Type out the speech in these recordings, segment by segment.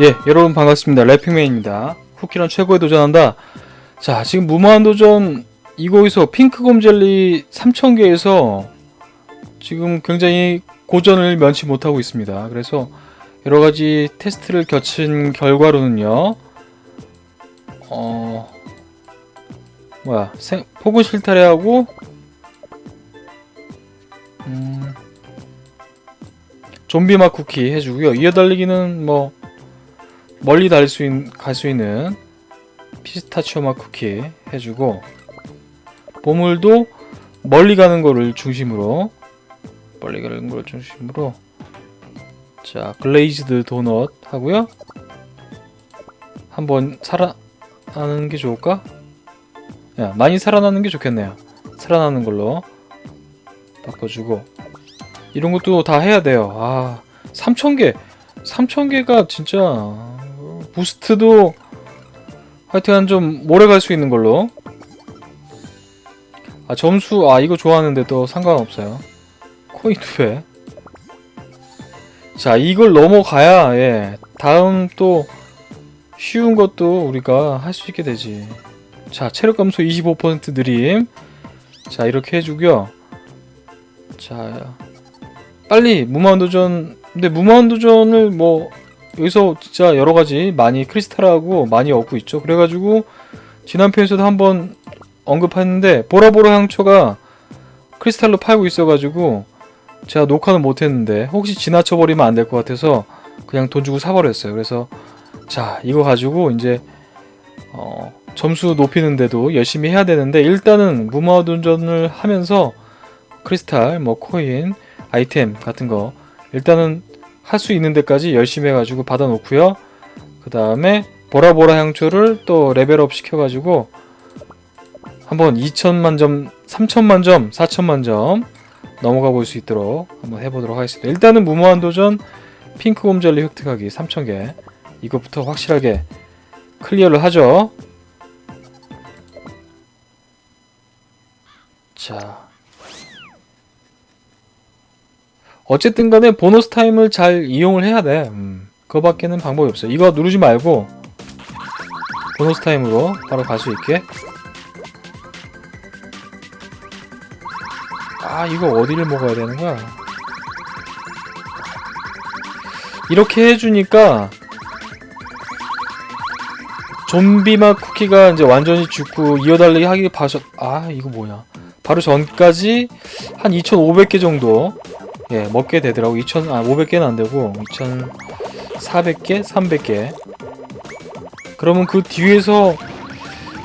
예, 여러분 반갑습니다. 래핑맨입니다. 쿠키런 최고에 도전한다. 자, 지금 무모한 도전 이거에서 핑크곰 젤리 3000개에서 지금 굉장히 고전을 면치 못하고 있습니다. 그래서 여러 가지 테스트를 거친 결과로는요, 어, 뭐야, 생, 폭은 실타래하고, 음, 좀비 맛 쿠키 해주고요. 이어 달리기는 뭐, 멀리 갈 수 있는 피스타치오 맛 쿠키 해주고 보물도 멀리 가는 거를 중심으로 멀리 가는 거를 중심으로 자 글레이즈드 도넛 하고요. 한번 살아나는 게 좋을까? 야, 많이 살아나는 게 좋겠네요. 살아나는 걸로 바꿔주고. 이런 것도 다 해야 돼요. 아 3000개 3000개가 진짜 부스트도 하여튼 좀 오래 갈 수 있는 걸로. 아 점수 아 이거 좋아하는데 또 상관없어요. 코인 두배. 자 이걸 넘어가야 예 다음 또 쉬운 것도 우리가 할 수 있게 되지. 자 체력 감소 25% 느림. 자 이렇게 해주고요. 자 빨리 무마운도전 근데 무마운도전을 뭐 여기서 진짜 여러 가지 많이 크리스탈하고 많이 얻고 있죠. 그래가지고 지난 편에서도 한번 언급했는데 보라보라 향초가 크리스탈로 팔고 있어가지고 제가 녹화는 못했는데 혹시 지나쳐 버리면 안 될 것 같아서 그냥 돈 주고 사버렸어요. 그래서 자 이거 가지고 이제 어, 점수 높이는데도 열심히 해야 되는데 일단은 무마운전을 하면서 크리스탈, 뭐 코인, 아이템 같은 거 일단은 할 수 있는 데까지 열심히 해가지고 받아놓고요. 그 다음에 보라보라 향초를 또 레벨업 시켜가지고 한번 2천만 점, 3천만 점, 4천만 점 넘어가 볼 수 있도록 한번 해보도록 하겠습니다. 일단은 무모한 도전 핑크 곰젤리 획득하기 3,000개 이것부터 확실하게 클리어를 하죠. 자. 어쨌든 간에 보너스 타임을 잘 이용을 해야 돼. 음, 그거밖에는 방법이 없어. 이거 누르지 말고 보너스 타임으로 바로 갈 수 있게. 아, 이거 어디를 먹어야 되는 거야? 이렇게 해주니까 좀비맛 쿠키가 이제 완전히 죽고 이어달리기 하기 봐서 아 이거 뭐야 바로 전까지 한 2,500개 정도 예, 먹게 되더라고. 2,000, 아, 500개는 안 되고, 2,400개? 300개. 그러면 그 뒤에서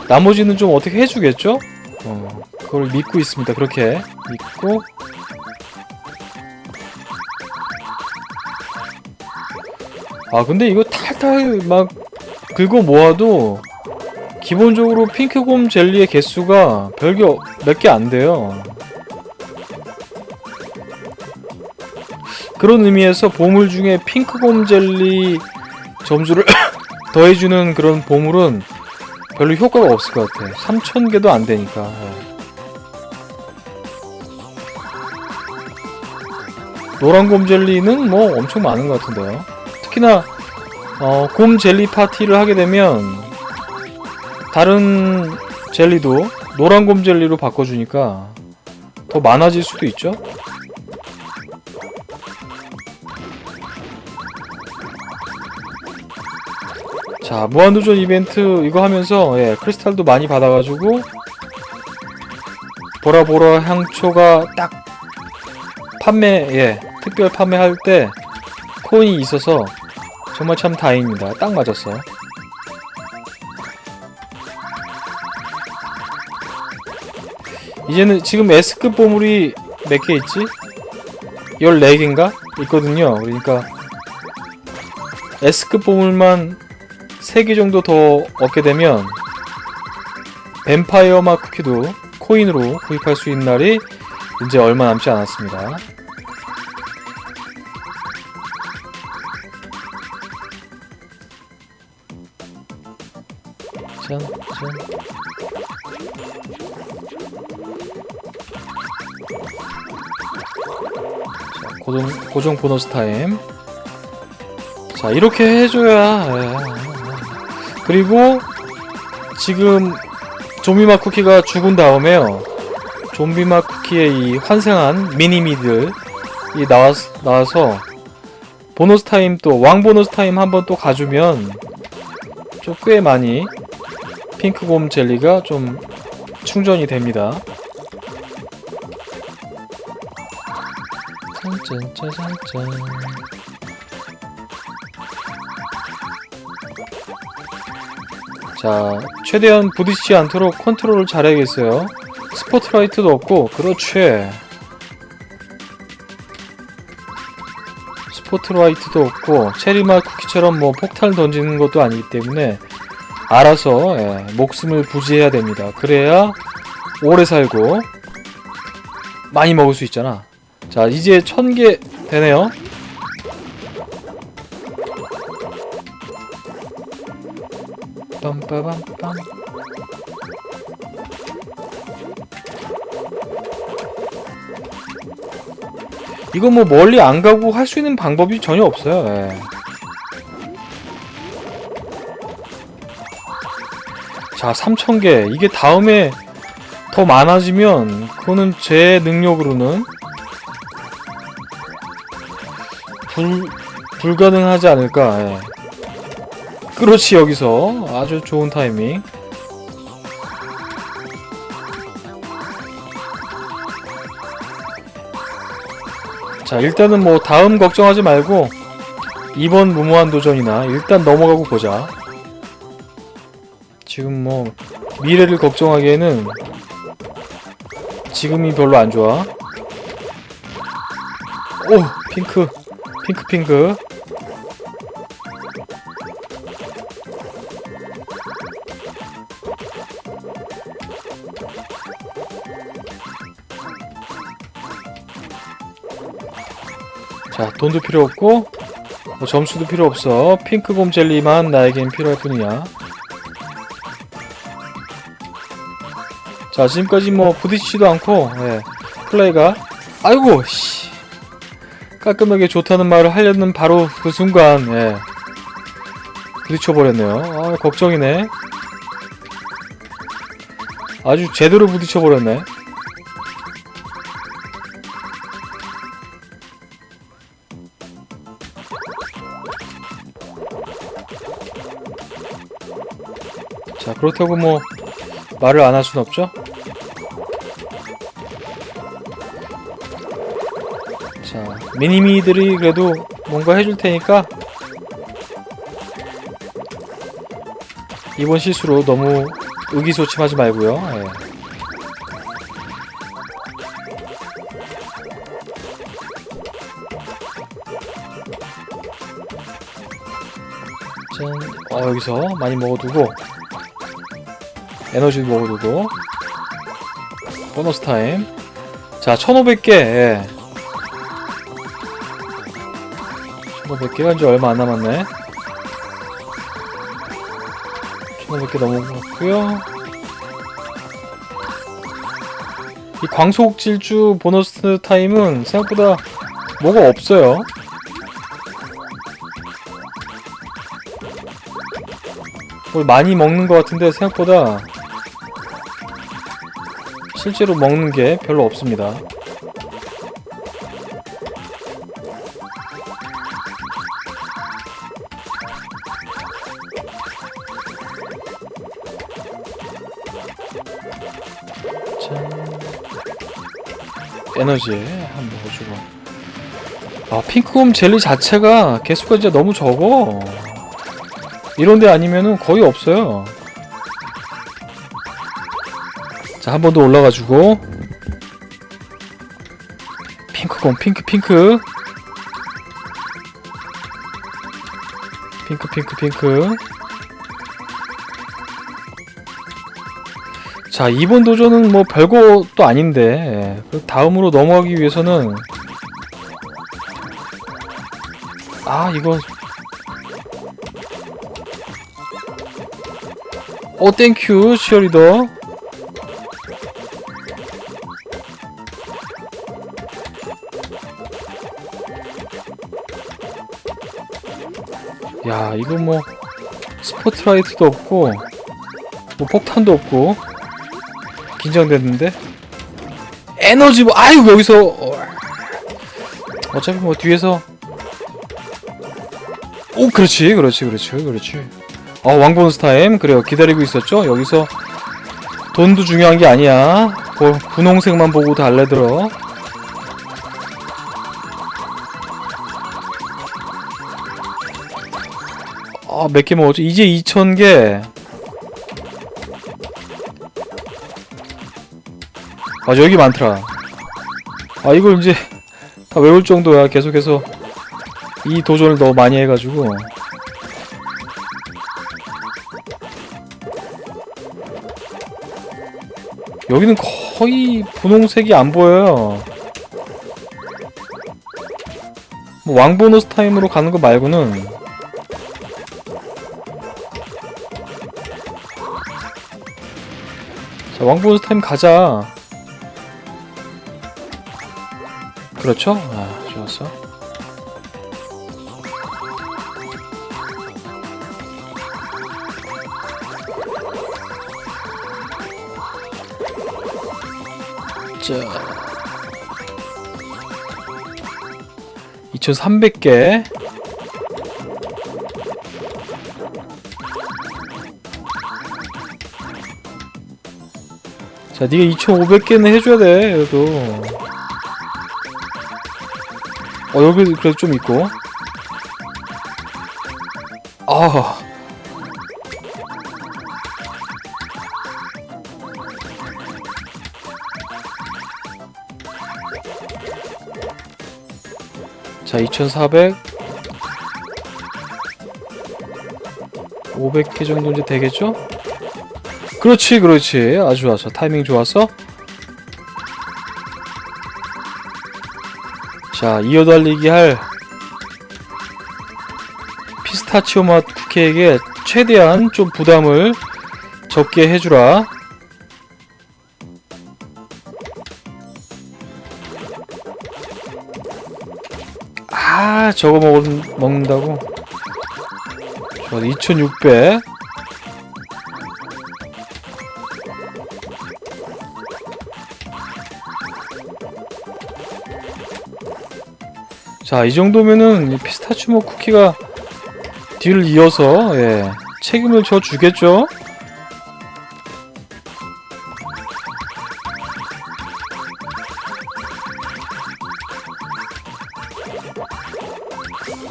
나머지는 좀 어떻게 해주겠죠? 어, 그걸 믿고 있습니다. 그렇게 믿고. 아, 근데 이거 탈탈 막 긁어 모아도 기본적으로 핑크곰 젤리의 개수가 별게 몇 개 안 돼요. 그런 의미에서 보물 중에 핑크곰 젤리 점수를 더해주는 그런 보물은 별로 효과가 없을 것 같아. 3,000개도 안 되니까. 예. 노란 곰 젤리는 뭐 엄청 많은 것 같은데요. 특히나 어, 곰 젤리 파티를 하게 되면 다른 젤리도 노란 곰 젤리로 바꿔주니까 더 많아질 수도 있죠. 자 무한도전 이벤트 이거 하면서 예, 크리스탈도 많이 받아가지고 보라보라 향초가 딱 판매 예 특별 판매할 때 코인이 있어서 정말 참 다행입니다 딱 맞았어 이제는 지금 S급 보물이 몇 개 있지? 14개인가? 있거든요 그러니까 S급 보물만 3개 정도 더 얻게 되면 뱀파이어 마 쿠키도 코인으로 구입할 수 있는 날이 이제 얼마 남지 않았습니다. 짠, 짠. 자, 고정, 고정 보너스 타임. 자 이렇게 해줘야 예. 그리고 지금 좀비맛 쿠키가 죽은 다음에요 좀비맛 쿠키의 이 환생한 미니미들이 나와, 나와서 보너스 타임 또 왕 보너스 타임 한번 또 가주면 좀 꽤 많이 핑크곰 젤리가 좀 충전이 됩니다. 짠짠짜잔짠. 자, 최대한 부딪히지 않도록 컨트롤을 잘해야겠어요. 스포트라이트도 없고, 그렇지. 스포트라이트도 없고, 체리맛 쿠키처럼 뭐 폭탄을 던지는 것도 아니기 때문에, 알아서, 예, 목숨을 부지해야 됩니다. 그래야 오래 살고, 많이 먹을 수 있잖아. 자, 이제 천 개 되네요. 빰빠밤빰. 이거 뭐 멀리 안 가고 할 수 있는 방법이 전혀 없어요. 예. 자, 3,000개. 이게 다음에 더 많아지면 그거는 제 능력으로는 불, 불가능하지 않을까. 예. 그렇지, 여기서. 아주 좋은 타이밍. 자, 일단은 뭐 다음 걱정하지 말고 이번 무모한 도전이나 일단 넘어가고 보자. 지금 뭐 미래를 걱정하기에는 지금이 별로 안 좋아. 오, 핑크. 핑크 핑크. 돈도 필요 없고 뭐 점수도 필요 없어. 핑크곰 젤리만 나에겐 필요할 뿐이야. 자, 지금까지 뭐 부딪히지도 않고 예, 플레이가 아이고 씨 깔끔하게 좋다는 말을 하려는 바로 그 순간 예, 부딪혀 버렸네요. 아, 걱정이네. 아주 제대로 부딪혀 버렸네. 그렇다고 뭐 말을 안 할 순 없죠? 자, 미니미들이 그래도 뭔가 해줄 테니까 이번 실수로 너무 의기소침하지 말고요. 예. 짠, 어, 여기서 많이 먹어두고 에너지 먹어두고 보너스 타임. 자 1500개. 예. 1500개가 이제 얼마 안 남았네. 1500개 넘어갔고요. 이 광속 질주 보너스 타임은 생각보다 뭐가 없어요. 뭘 많이 먹는 것 같은데 생각보다 실제로 먹는 게 별로 없습니다. 짠. 에너지 한번 먹어주고. 아, 핑크곰 젤리 자체가 개수가 진짜 너무 적어. 이런데 아니면은 거의 없어요. 자, 한 번 더 올라가지고. 핑크곰, 핑크, 핑크. 핑크, 핑크, 핑크. 자, 이번 도전은 뭐 별것도 아닌데, 예. 그 다음으로 넘어가기 위해서는, 아, 이거. 오, 땡큐, 치어리더. 야 이거 뭐 스포트라이트도 없고 뭐 폭탄도 없고 긴장됐는데? 에너지 뭐 아유 여기서 어, 어차피 뭐 뒤에서 오 그렇지 그렇지 그렇지 그렇지. 어 왕보너스 타임. 그래요. 기다리고 있었죠? 여기서 돈도 중요한 게 아니야. 뭐, 분홍색만 보고 달래들어 몇 개 먹었죠? 이제 2,000개. 아, 여기 많더라. 아, 이걸 이제 다 외울 정도야. 계속해서 이 도전을 너무 많이 해가지고. 여기는 거의 분홍색이 안 보여요. 뭐 왕보너스 타임으로 가는 거 말고는 왕보너스 타임 가자. 그렇죠? 아, 좋았어. 자. 2300개. 자, 네가 2,500개는 해줘야 돼, 그래도. 어, 여기 그래도 좀 있고. 아. 자, 2,400. 500개 정도 이제 되겠죠? 그렇지, 그렇지. 아주 좋았어. 타이밍 좋았어. 자, 이어 달리기 할 피스타치오 맛 쿠키에게 최대한 좀 부담을 적게 해주라. 아, 저거 먹, 먹는다고? 좋아, 2600. 자, 이 정도면은 이 피스타치오 쿠키가 뒤를 이어서 예, 책임을 져 주겠죠?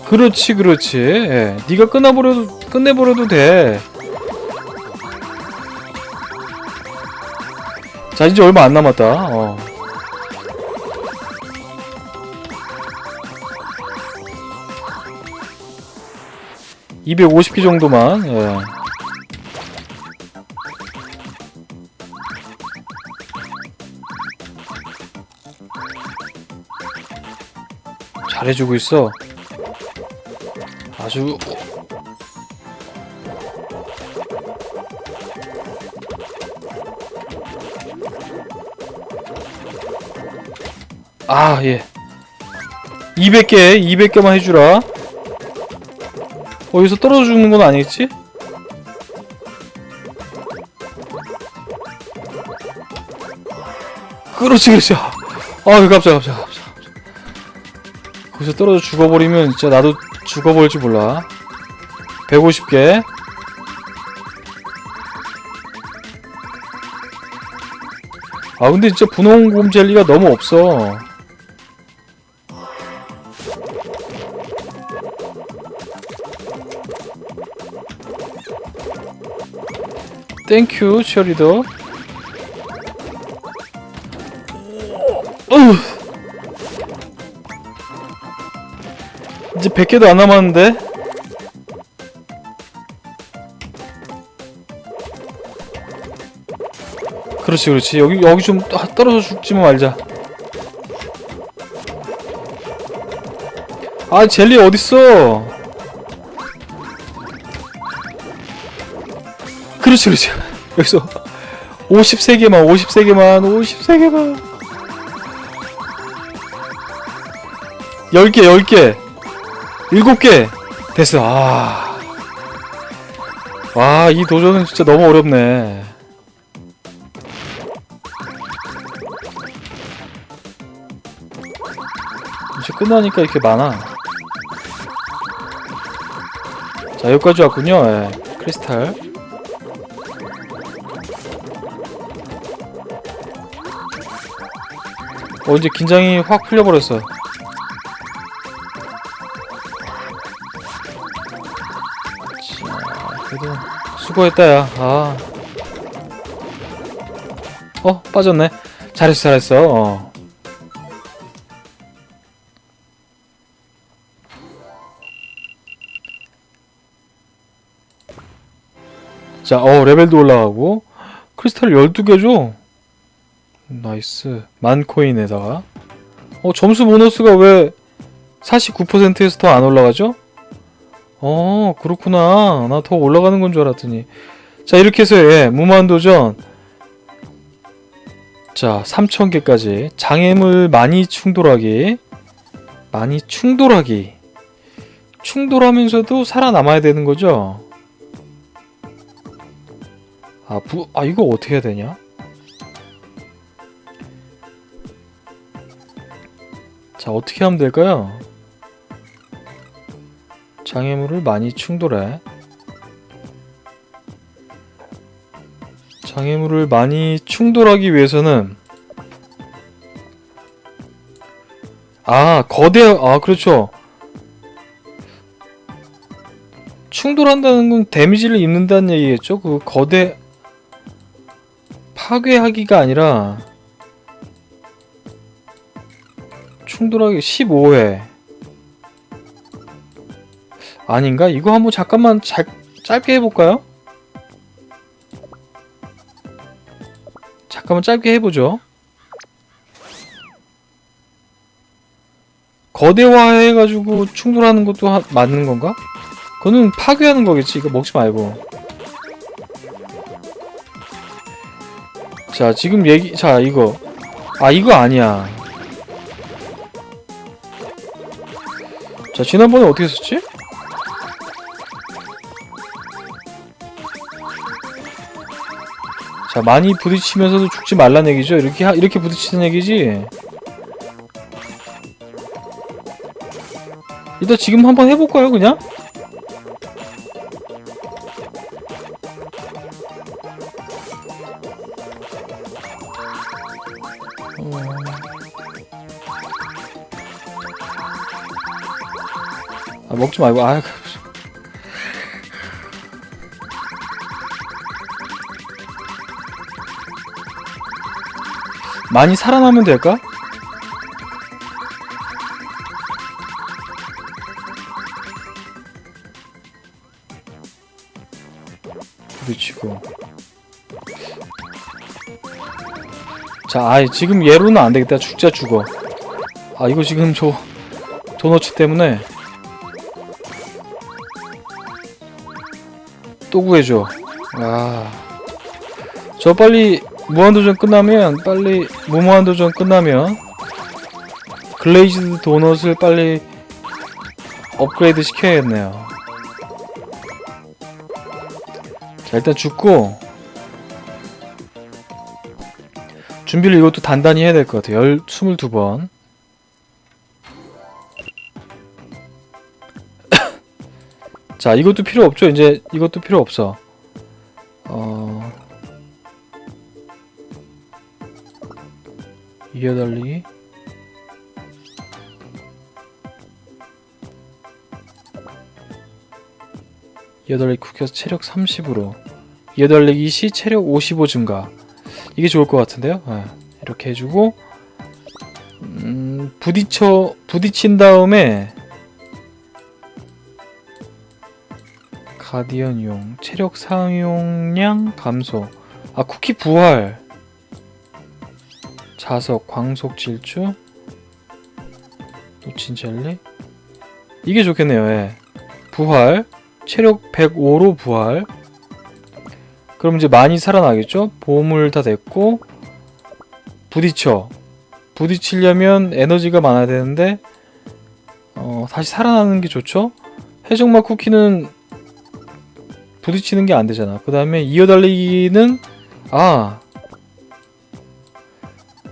그렇지, 그렇지. 예, 네가 끝나버려도 끝내버려도 돼. 자, 이제 얼마 안 남았다. 어. (250개) 정도만 예. 잘해주고 있어 아주 아, 예. 200개, 200개만 해주라. 어디서 떨어져 죽는 건 아니겠지? 그렇지, 그렇지. 아, 깜짝이야, 깜짝이야, 깜짝이야. 거기서 떨어져 죽어버리면 진짜 나도 죽어버릴지 몰라. 150개. 아, 근데 진짜 분홍곰 젤리가 너무 없어. 땡큐 치어리더. 어휴. 이제 100개도 안 남았는데? 그렇지 그렇지. 여기 여기 좀 떠- 떨어져 죽지만 말자. 아 젤리 어딨어 그렇지 그렇지 여기서 53개만 53개만 53개만 10개 10개 7개 됐어. 아. 와, 이 도전은 진짜 너무 어렵네. 이제 끝나니까 이렇게 많아. 자, 여기까지 왔군요. 예. 크리스탈. 어, 이제 긴장이 확 풀려버렸어. 자, 그래도 수고했다, 야. 아. 어, 빠졌네. 잘했어, 잘했어. 어. 자, 어, 레벨도 올라가고. 크리스탈 12개 줘. 나이스. 만 코인에다가. 어, 점수 보너스가 왜 49%에서 더 안 올라가죠? 어, 그렇구나. 나 더 올라가는 건 줄 알았더니. 자, 이렇게 해서, 예, 무한도전. 자, 3000개까지. 장애물 많이 충돌하기. 많이 충돌하기. 충돌하면서도 살아남아야 되는 거죠? 아, 부, 아, 이거 어떻게 해야 되냐? 자, 어떻게 하면 될까요? 장애물을 많이 충돌해. 장애물을 많이 충돌하기 위해서는 아, 거대 아, 그렇죠. 충돌한다는 건 데미지를 입는다는 얘기겠죠? 그 거대 파괴하기가 아니라 충돌하기 15회 아닌가? 이거 한번 잠깐만 잘, 짧게 해볼까요? 잠깐만 짧게 해보죠 거대화해가지고 충돌하는 것도 하- 맞는 건가? 그거는 파괴하는 거겠지 이거 먹지 말고 자 지금 얘기 자 이거 아 이거 아니야 자 지난번에 어떻게 했었지? 자 많이 부딪히면서도 죽지 말란 얘기죠 이렇게 하- 이렇게 부딪히는 얘기지 일단 지금 한번 해볼까요 그냥? 말고 아 많이 살아나면 될까? 부딪히고 자, 아이 지금 얘로는 안 되겠다. 죽자 죽어. 아 이거 지금 저 도너츠 때문에 또 구해줘. 아, 저 빨리 무한도전 끝나면 빨리 무무한도전 끝나면 글레이즈드 도넛을 빨리 업그레이드 시켜야겠네요. 자 일단 죽고 준비를 이것도 단단히 해야 될 것 같아요. 열, 22번. 자, 이것도 필요 없죠? 이제 이것도 필요 없어. 어... 이어달리기. 이어달리기 국혀서 체력 30으로. 이어달리기 시 체력 55 증가. 이게 좋을 것 같은데요. 예, 이렇게 해주고 음, 부딪혀 부딪힌 다음에 가디언용 체력 사용량 감소. 아 쿠키 부활. 자석 광속 질주. 놓친 젤리. 이게 좋겠네요. 예. 부활. 체력 105로 부활. 그럼 이제 많이 살아나겠죠? 보물 다 됐고 부딪혀 부딪히려면 에너지가 많아야 되는데 어, 다시 살아나는 게 좋죠? 해적맛 쿠키는 부딪히는 게 안 되잖아. 그 다음에 이어달리기는 아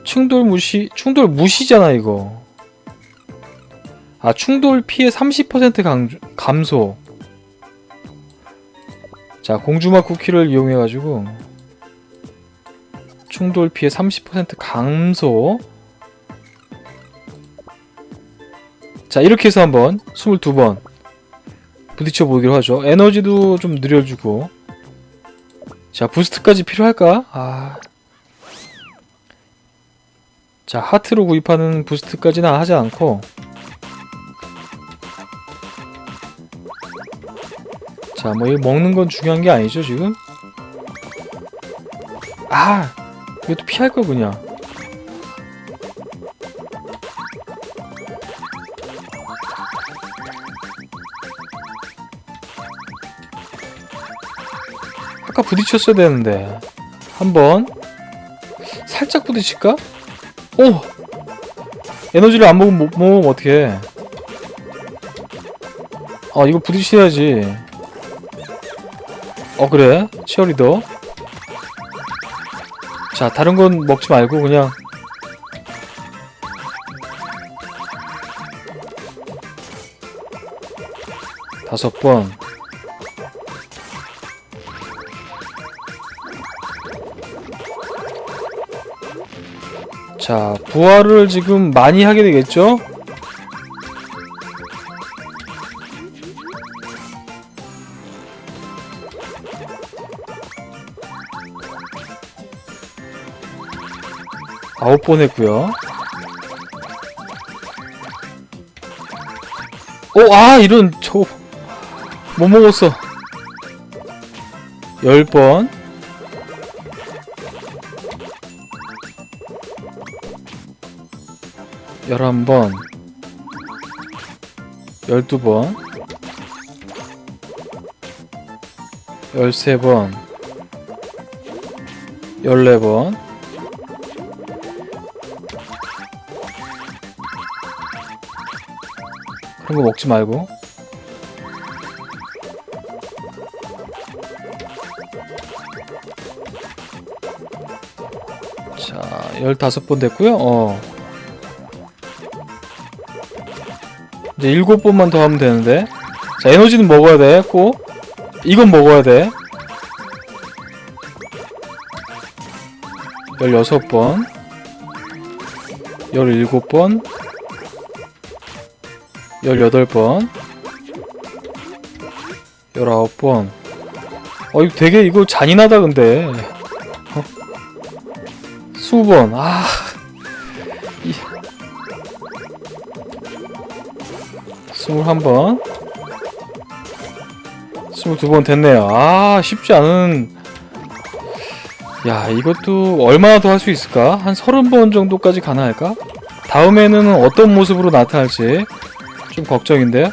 충돌 무시 충돌 무시잖아 이거. 아 충돌 피해 30% 강, 감소. 자 공주맛 쿠키를 이용해 가지고 충돌 피해 30% 감소. 자 이렇게 해서 한번 22번 부딪혀 보기로 하죠. 에너지도 좀 늘려주고. 자, 부스트까지 필요할까? 아. 자, 하트로 구입하는 부스트까지는 하지 않고. 자, 뭐, 이 먹는 건 중요한 게 아니죠, 지금? 아! 이것도 피할 걸, 그냥. 부딪혔어야 되는데. 한번. 살짝 부딪힐까? 오! 에너지를 안 먹으면, 못 먹으면 어떡해. 아 이거 부딪혀야지. 어 그래? 치어리더? 자 다른 건 먹지 말고 그냥. 다섯 번 자, 부활을 지금 많이 하게 되겠죠? 아홉 번 했고요. 오, 아, 이런, 저, 못 먹었어. 열 번. 열한 번, 열두 번, 열세 번, 열네 번, 그런 거 먹지 말고. 자, 열다섯 번 됐고요. 어. 이제 일곱 번만 더 하면 되는데. 자 에너지는 먹어야 돼. 꼭. 이건 먹어야 돼. 16번. 17번. 18번. 19번. 어 이거 되게 이거 잔인하다 근데. 어? 20번. 아 스물한 번 스물두 번 됐네요 아 쉽지 않은 야 이것도 얼마나 더 할 수 있을까? 한 서른 번 정도까지 가능할까? 다음에는 어떤 모습으로 나타날지 좀 걱정인데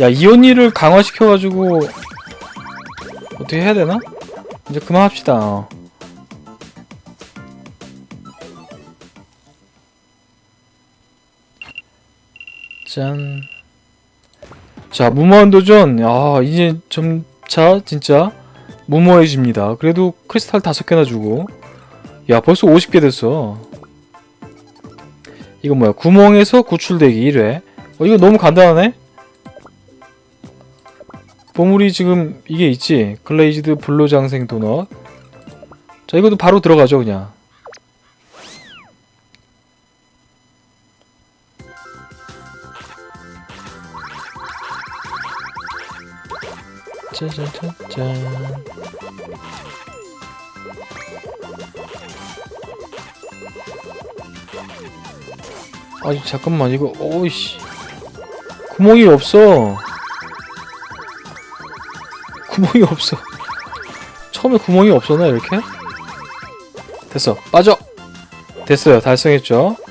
야 이온이를 강화시켜가지고 어떻게 해야 되나? 이제 그만합시다 어. 짠. 자, 무모한 도전. 야, 이제 점차 진짜 무모해집니다. 그래도 크리스탈 다섯 개나 주고. 야, 벌써 50개 됐어. 이거 뭐야? 구멍에서 구출되기 1회. 어, 이거 너무 간단하네? 보물이 지금 이게 있지? 글레이즈드 블루 장생 도넛. 자, 이것도 바로 들어가죠, 그냥. 짜자자잔. 아니 잠깐만 이거 오이씨. 구멍이 없어. 구멍이 없어. 처음에 구멍이 없었나 이렇게? 됐어. 빠져. 됐어요. 달성했죠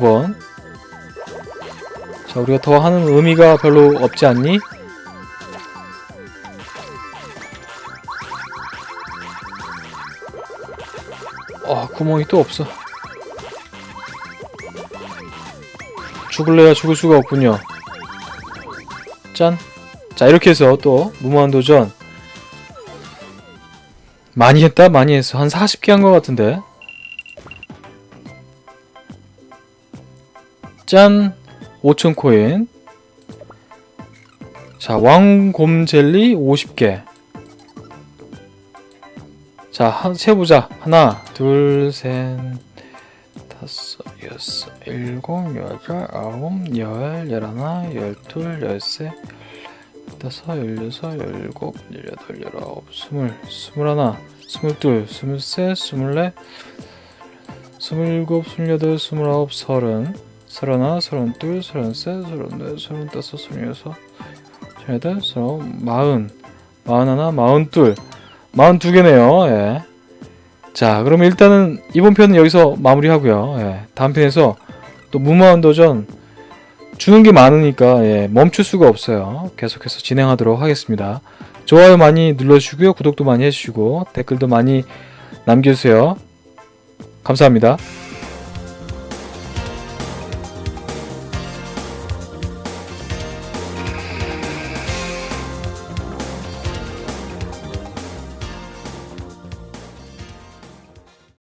두 번. 자, 우리가 더 하는 의미가 별로 없지 않니? 어, 구멍이 또 없어. 죽을래야 죽을 수가 없군요. 짠. 자, 이렇게 해서 또 무모한 도전 많이 했다? 많이 했어. 한 40개 한 것 같은데. 짠. 5천 코인. 자, 왕곰 젤리 50개. 자, 한, 세보자. 하나, 둘, 셋, 다섯, 여섯, 일곱, 여덟, 아홉, 열, 열하나, 열둘, 열세, 열다섯, 열여섯, 열일곱, 열여덟, 열아홉, 스물, 스물하나, 스물둘, 스물셋, 스물넷, 스물일곱, 스물여덟, 스물아홉, 서른, 서른하나, 서른둘, 서른셋, 서른넷, 서른다섯, 서른여섯, 서른여덟, 서른아홉, 마흔, 마흔하나, 마흔둘, 마흔두 개네요. 예. 자, 그러면 일단은 이번 편은 여기서 마무리하고요. 예. 다음 편에서 또 무모한 도전 주는 게 많으니까 예, 멈출 수가 없어요. 계속해서 진행하도록 하겠습니다. 좋아요 많이 눌러주시고요. 구독도 많이 해주시고 댓글도 많이 남겨주세요. 감사합니다.